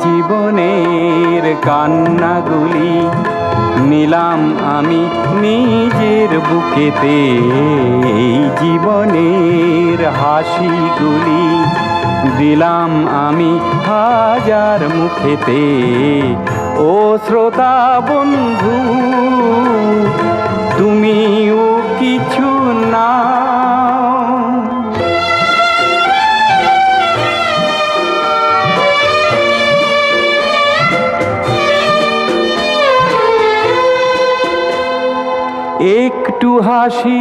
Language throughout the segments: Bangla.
জীবনের কান্নাগুলি নিলাম আমি নিজের বুকেতে। এই জীবনের হাসিগুলি দিলাম আমি হাজার মুখেতে। ও শ্রোতা বন্ধু তুমিও একটু হাসি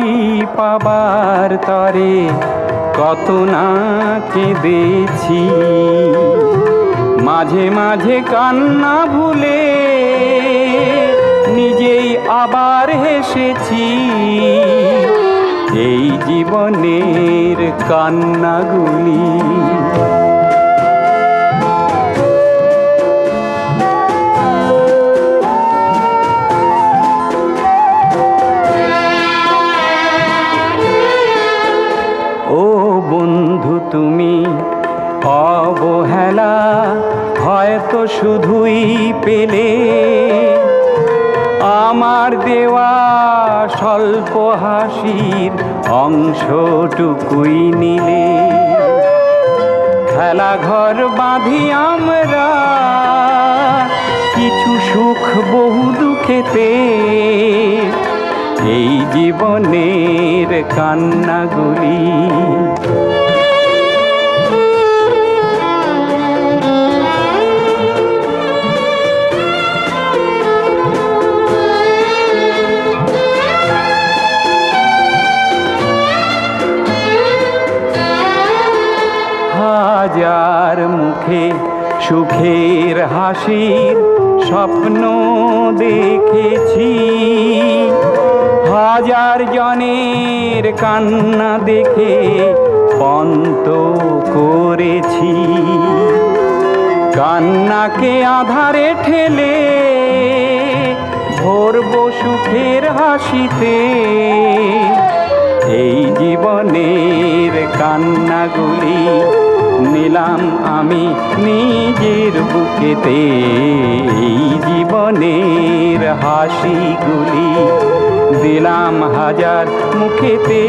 পাবার তরে কত না কেঁদেছি। মাঝে মাঝে কান্না ভুলে নিজেই আবার হেসেছি। এই জীবনের কান্নাগুলি বন্ধু তুমি, অবহেলা হয়তো শুধুই পেলে। আমার দেওয়া স্বল্প হাসির অংশটুকুই নিলে। খেলা ঘর বাঁধি আমরা, কিছু সুখ বহু দুঃখেতে। এই জীবনের কান্নাগুলি। হাজার মুখে সুখের হাসির স্বপ্ন দেখেছি। হাজার জনের কান্না দেখে পন্ত করেছি। কান্নাকে আধারে ঠেলে ভরব সুখের হাসিতে। এই জীবনের কান্নাগুলি নিলাম আমি নিজের বুকেতে। এই জীবনের হাসিগুলি দিলাম হাজার মুখেতে।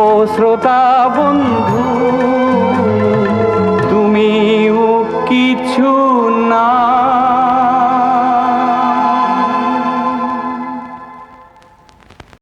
ও শ্রোতা বন্ধু তুমিও কিছু না।